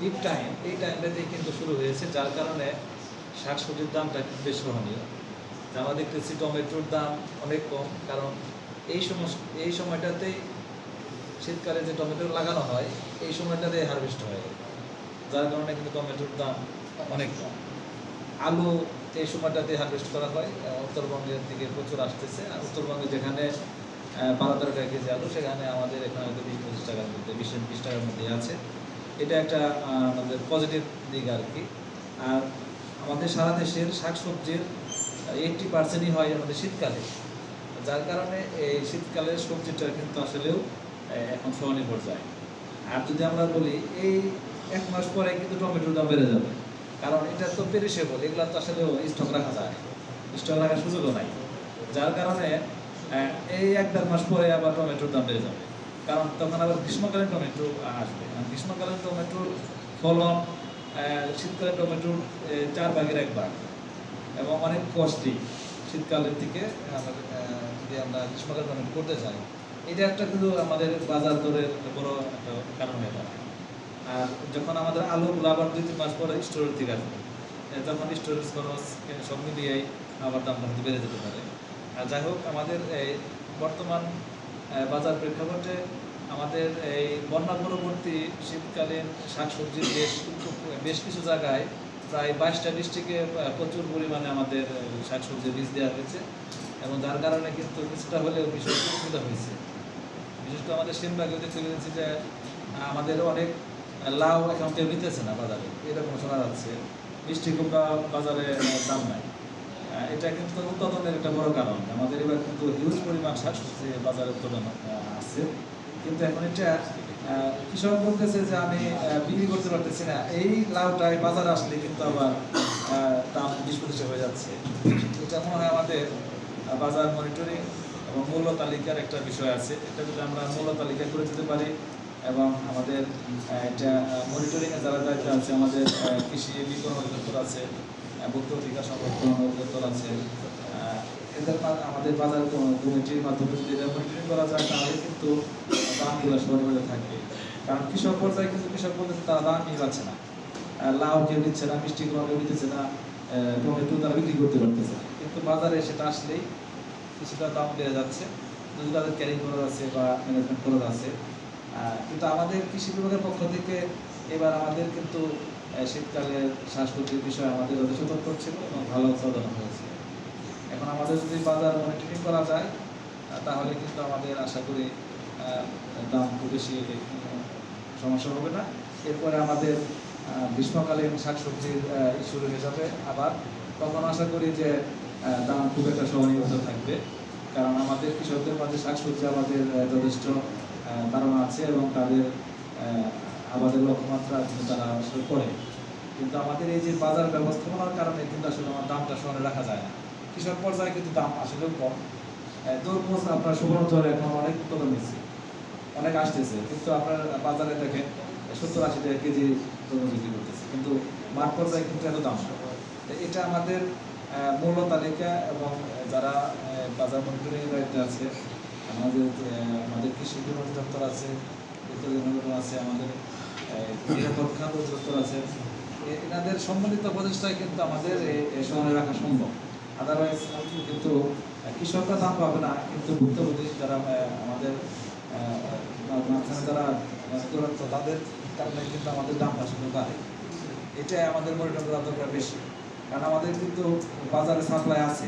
Peak time এই টাইমটাতেই কিন্তু শুরু হয়েছে, যার কারণে শাকসবজির দামটা কিন্তু বেশ সহনীয়। আমরা দেখতেছি টমেটোর দাম অনেক কম, কারণ এই সময় এই সময়টাতেই শীতকালে যে টমেটো লাগানো হয়, এই সময়টাতে হারভেস্ট হয়। যার কারণে কিন্তু টমেটোর দাম অনেক কম। আলু এই সময়টাতে হারভেস্ট করা হয় উত্তরবঙ্গের দিকে প্রচুর আসতেছে। আর উত্তরবঙ্গে যেখানে বারো তেরো টাকা কেজি আলু, সেখানে আমাদের এখানে হয়তো বিশ পঁচিশ টাকার মধ্যে, বিশ বিশ টাকার মধ্যে আছে। এটা একটা আমাদের পজিটিভ দিক আর কি আর আমাদের সারা দেশের শাকসবজির এইটটি পার্সেন্টই হয় আমাদের শীতকালে। যার কারণে এই শীতকালের সবজিটা কিন্তু আসলেও এখন স্বনির্ভর যায়। আর যদি আমরা বলি, এই এক মাস পরে কিন্তু টমেটোর দাম বেড়ে যাবে। কারণ এটা তো পেরিসেবল এগুলো তো আসলে স্টক রাখা যায়। স্টক রাখার সুযোগও নাই। যার কারণে এই এক দেড় মাস পরে আবার টমেটোর দাম বেড়ে যাবে। কারণ তখন আবার গ্রীষ্মকালীন টমেটো আসবে। গ্রীষ্মকালীন টমেটোর ফলন শীতকালীন টমেটোর চার ভাগের এক ভাগ এবং অনেক কস্টলি শীতকালের দিকে, আমাদের যদি আমরা গ্রীষ্মকালীন টমেটো করতে চাই। এটা একটা কিন্তু আমাদের বাজার দরের বড় একটা কারণ দাঁড়ায়। আর যখন আমাদের আলুগুলো আবার দুই, তিন মাস পরে স্টোরের থেকে আসবে তখন স্টোরেজ খরচ সব মিলিয়েই আবার দাম বেড়ে যেতে পারে। আর যাই হোক, আমাদের এই বর্তমান বাজার প্রেক্ষাপটে আমাদের এই বন্যা পরবর্তী শীতকালীন শাকসবজির বেশ বেশ কিছু জায়গায় প্রায় বাইশটা ডিস্ট্রিক্টে প্রচুর পরিমাণে আমাদের শাকসবজির বীজ দেওয়া হয়েছে এবং যার কারণে কিন্তু কিছুটা হলেও বিষয় সুবিধা হয়েছে। বিশেষ করে আমাদের সেনবাগে দেখতে পেয়েছি যে আমাদের অনেক লাউ এখন কেউ নিতেছে না বাজারে। এরকম শোনা যাচ্ছে। মিষ্টি কুমড়া বাজারে দাম নাই। এটা কিন্তু উৎপাদনের একটা বড় কারণ। আমাদের এবার কিন্তু হিউজ পরিমাণ শাকসবজি বাজারে উৎপাদন আছে। কিন্তু এখন এটা কৃষক বলতেছে যে আমি বিক্রি করতে পারতেছি না। এই লাউটাই বাজারে আসলে কিন্তু আবার দাম বিশ পঁচিশে হয়ে যাচ্ছে। এটা মনে হয় আমাদের বাজার মনিটরিং এবং মূল্য তালিকার একটা বিষয় আছে। এটা যদি আমরা মূল্য তালিকা করে দিতে পারি এবং আমাদের এটা মনিটরিংয়ে যারা দায়িত্ব আছে, আমাদের কৃষি বিপণন অধিদপ্তর আছে ভোক্তা সংরক্ষণ অধিদপ্তর আছে। এদের আমাদের বাজার কমিটির মাধ্যমে যদি এটা করা যায়, তাহলে কিন্তু কারণ কৃষক পর্যায়ে কৃষক তারা পাচ্ছে না। লাউ কেউ নিচ্ছে না, মিষ্টি কুমড়া কেউ নিতেছে না টমেটো তারা বিক্রি করতে পারতেছে না। কিন্তু বাজারে সেটা আসলেই কিছুটা দাম বেড়ে যাচ্ছে। যদি তাদের ক্যারিং খরচ আছে বা ম্যানেজমেন্ট খরচ আছে। কিন্তু আমাদের কৃষি বিভাগের পক্ষ থেকে এবার আমাদের কিন্তু আহ, শীতকালে শাকসবজির বিষয়ে আমাদের যথেষ্ট তথ্য ছিল এবং ভালো উৎপাদন হয়েছে। এখন আমাদের যদি বাজার মনিটরিং করা যায় তাহলে কিন্তু আমাদের আশা করি দাম খুব বেশি সমস্যা হবে না। এরপরে আমাদের গ্রীষ্মকালীন শাকসবজির শুরু হয়ে যাবে। আবার তখন আশা করি যে দাম খুব একটা সহনীয়তা থাকবে। কারণ আমাদের কৃষকদের মাঝে শাকসবজি আমাদের যথেষ্ট ধারণা আছে এবং তাদের আহ, আবাদের লক্ষ্যমাত্রা কিন্তু তারা আসলে করে। কিন্তু আমাদের এই যে বাজার ব্যবস্থাপনার কারণে কিন্তু আসলে আমার দামটা সহনে রাখা যায় না। কৃষক পর্যায়ে কিন্তু দাম আসলেও কম। তরমুজ আপনার সুবর্ণচরে এখন অনেক উৎপাদন হয়েছে। অনেক আসতেছে। কিন্তু আপনার বাজারে দেখেন সত্তর আশি টাকা কেজি তরমুজ বিক্রি করতেছে। কিন্তু মাঠ পর্যায়ে কিন্তু এত দাম এটা আমাদের মূল্য তালিকা এবং যারা বাজার মনিটরিং দায়িত্বে আছে আমাদের আমাদের কৃষি অধিদপ্তর আছে উত্তর আছে আমাদের এনাদের সম্মিলিত প্রচেষ্টায় কিন্তু আমাদের এই রাখা সম্ভব। আদারওয়াইজ কিন্তু কৃষকরা দাম পাবে না, কিন্তু ভুক্তভোগী যারা আমাদের মাঝখানে যারা দূরত্ব তাদের কারণে কিন্তু আমাদের দামটা শুধু বাড়ে। এটাই আমাদের করা দরকার বেশি। কারণ আমাদের কিন্তু বাজারে সাপ্লাই আছে।